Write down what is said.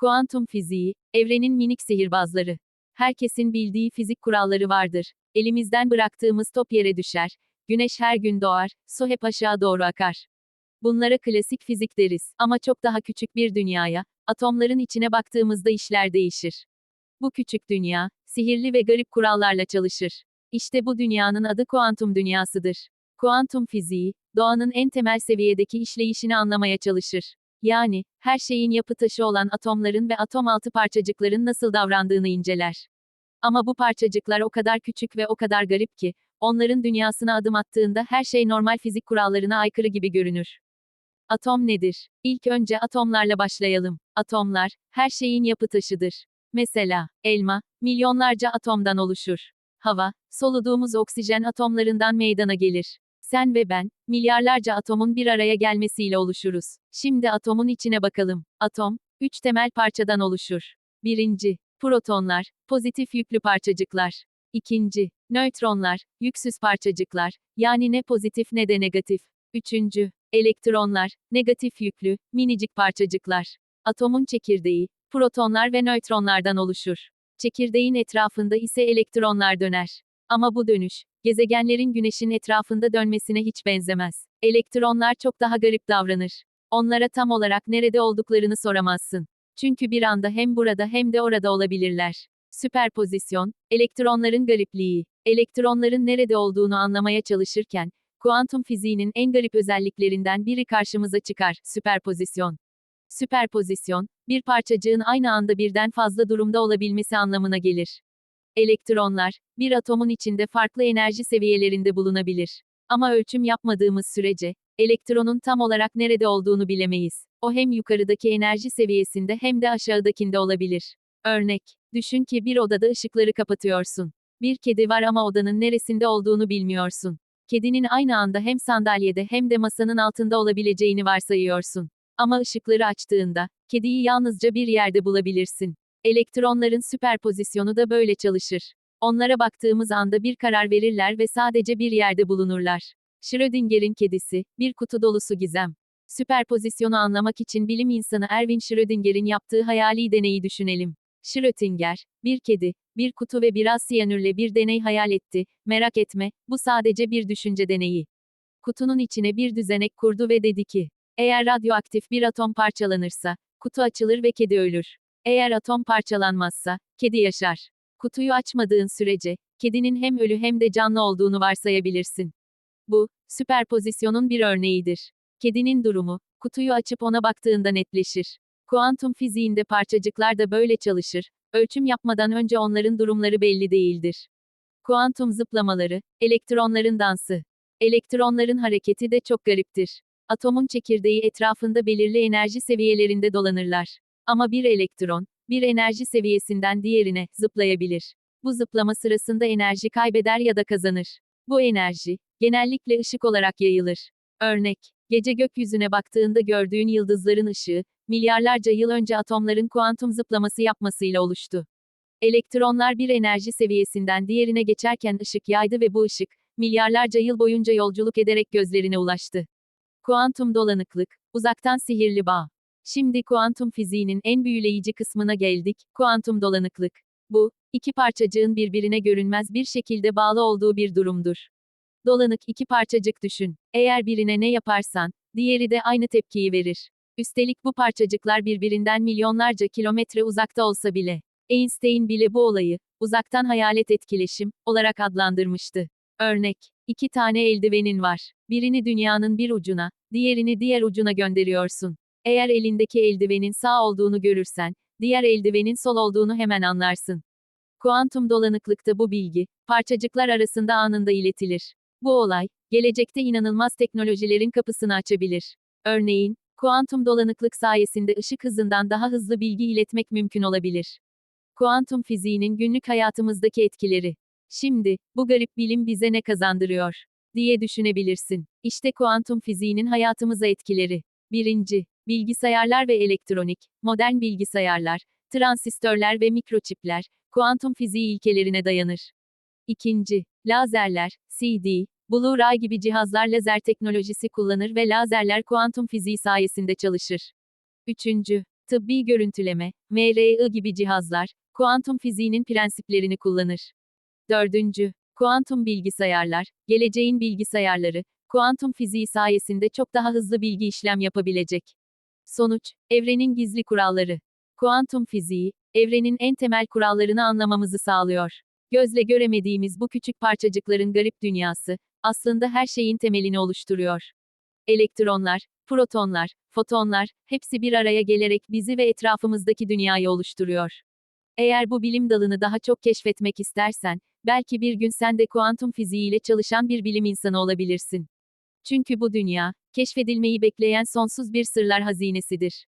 Kuantum fiziği, evrenin minik sihirbazları. Herkesin bildiği fizik kuralları vardır. Elimizden bıraktığımız top yere düşer. Güneş her gün doğar, su hep aşağı doğru akar. Bunlara klasik fizik deriz. Ama çok daha küçük bir dünyaya, atomların içine baktığımızda işler değişir. Bu küçük dünya, sihirli ve garip kurallarla çalışır. İşte bu dünyanın adı kuantum dünyasıdır. Kuantum fiziği, doğanın en temel seviyedeki işleyişini anlamaya çalışır. Yani, her şeyin yapı taşı olan atomların ve atom altı parçacıkların nasıl davrandığını inceler. Ama bu parçacıklar o kadar küçük ve o kadar garip ki, onların dünyasına adım attığında her şey normal fizik kurallarına aykırı gibi görünür. Atom nedir? İlk önce atomlarla başlayalım. Atomlar, her şeyin yapı taşıdır. Mesela, elma, milyonlarca atomdan oluşur. Hava, soluduğumuz oksijen atomlarından meydana gelir. Sen ve ben, milyarlarca atomun bir araya gelmesiyle oluşuruz. Şimdi atomun içine bakalım. Atom, üç temel parçadan oluşur. Birinci, protonlar, pozitif yüklü parçacıklar. İkinci, nötronlar, yüksüz parçacıklar, yani ne pozitif ne de negatif. Üçüncü, elektronlar, negatif yüklü, minicik parçacıklar. Atomun çekirdeği, protonlar ve nötronlardan oluşur. Çekirdeğin etrafında ise elektronlar döner. Ama bu dönüş, gezegenlerin güneşin etrafında dönmesine hiç benzemez. Elektronlar çok daha garip davranır. Onlara tam olarak nerede olduklarını soramazsın. Çünkü bir anda hem burada hem de orada olabilirler. Süperpozisyon, elektronların garipliği. Elektronların nerede olduğunu anlamaya çalışırken, kuantum fiziğinin en garip özelliklerinden biri karşımıza çıkar, süperpozisyon. Süperpozisyon, bir parçacığın aynı anda birden fazla durumda olabilmesi anlamına gelir. Elektronlar, bir atomun içinde farklı enerji seviyelerinde bulunabilir. Ama ölçüm yapmadığımız sürece, elektronun tam olarak nerede olduğunu bilemeyiz. O hem yukarıdaki enerji seviyesinde hem de aşağıdakinde olabilir. Örnek, düşün ki bir odada ışıkları kapatıyorsun. Bir kedi var ama odanın neresinde olduğunu bilmiyorsun. Kedinin aynı anda hem sandalyede hem de masanın altında olabileceğini varsayıyorsun. Ama ışıkları açtığında, kediyi yalnızca bir yerde bulabilirsin. Elektronların süperpozisyonu da böyle çalışır. Onlara baktığımız anda bir karar verirler ve sadece bir yerde bulunurlar. Schrödinger'in kedisi, bir kutu dolusu gizem. Süperpozisyonu anlamak için bilim insanı Erwin Schrödinger'in yaptığı hayali deneyi düşünelim. Schrödinger, bir kedi, bir kutu ve biraz siyanürle bir deney hayal etti. Merak etme, bu sadece bir düşünce deneyi. Kutunun içine bir düzenek kurdu ve dedi ki, eğer radyoaktif bir atom parçalanırsa, kutu açılır ve kedi ölür. Eğer atom parçalanmazsa, kedi yaşar. Kutuyu açmadığın sürece, kedinin hem ölü hem de canlı olduğunu varsayabilirsin. Bu, süperpozisyonun bir örneğidir. Kedinin durumu, kutuyu açıp ona baktığında netleşir. Kuantum fiziğinde parçacıklar da böyle çalışır. Ölçüm yapmadan önce onların durumları belli değildir. Kuantum zıplamaları, elektronların dansı. Elektronların hareketi de çok gariptir. Atomun çekirdeği etrafında belirli enerji seviyelerinde dolanırlar. Ama bir elektron, bir enerji seviyesinden diğerine zıplayabilir. Bu zıplama sırasında enerji kaybeder ya da kazanır. Bu enerji, genellikle ışık olarak yayılır. Örnek, gece gökyüzüne baktığında gördüğün yıldızların ışığı, milyarlarca yıl önce atomların kuantum zıplaması yapmasıyla oluştu. Elektronlar bir enerji seviyesinden diğerine geçerken ışık yaydı ve bu ışık, milyarlarca yıl boyunca yolculuk ederek gözlerine ulaştı. Kuantum dolanıklık, uzaktan sihirli bağ. Şimdi kuantum fiziğinin en büyüleyici kısmına geldik, kuantum dolanıklık. Bu, iki parçacığın birbirine görünmez bir şekilde bağlı olduğu bir durumdur. Dolanık iki parçacık düşün. Eğer birine ne yaparsan, diğeri de aynı tepkiyi verir. Üstelik bu parçacıklar birbirinden milyonlarca kilometre uzakta olsa bile. Einstein bile bu olayı, uzaktan hayalet etkileşim, olarak adlandırmıştı. Örnek, iki tane eldivenin var. Birini dünyanın bir ucuna, diğerini diğer ucuna gönderiyorsun. Eğer elindeki eldivenin sağ olduğunu görürsen, diğer eldivenin sol olduğunu hemen anlarsın. Kuantum dolanıklıkta bu bilgi, parçacıklar arasında anında iletilir. Bu olay, gelecekte inanılmaz teknolojilerin kapısını açabilir. Örneğin, kuantum dolanıklık sayesinde ışık hızından daha hızlı bilgi iletmek mümkün olabilir. Kuantum fiziğinin günlük hayatımızdaki etkileri. Şimdi, bu garip bilim bize ne kazandırıyor? diye düşünebilirsin. İşte kuantum fiziğinin hayatımıza etkileri. Birinci, bilgisayarlar ve elektronik, modern bilgisayarlar, transistörler ve mikroçipler, kuantum fiziği ilkelerine dayanır. İkinci, lazerler, CD, Blu-ray gibi cihazlar lazer teknolojisi kullanır ve lazerler kuantum fiziği sayesinde çalışır. Üçüncü, tıbbi görüntüleme, MRI gibi cihazlar, kuantum fiziğinin prensiplerini kullanır. Dördüncü, kuantum bilgisayarlar, geleceğin bilgisayarları, kuantum fiziği sayesinde çok daha hızlı bilgi işlem yapabilecek. Sonuç, evrenin gizli kuralları. Kuantum fiziği, evrenin en temel kurallarını anlamamızı sağlıyor. Gözle göremediğimiz bu küçük parçacıkların garip dünyası, aslında her şeyin temelini oluşturuyor. Elektronlar, protonlar, fotonlar, hepsi bir araya gelerek bizi ve etrafımızdaki dünyayı oluşturuyor. Eğer bu bilim dalını daha çok keşfetmek istersen, belki bir gün sen de kuantum fiziğiyle çalışan bir bilim insanı olabilirsin. Çünkü bu dünya, keşfedilmeyi bekleyen sonsuz bir sırlar hazinesidir.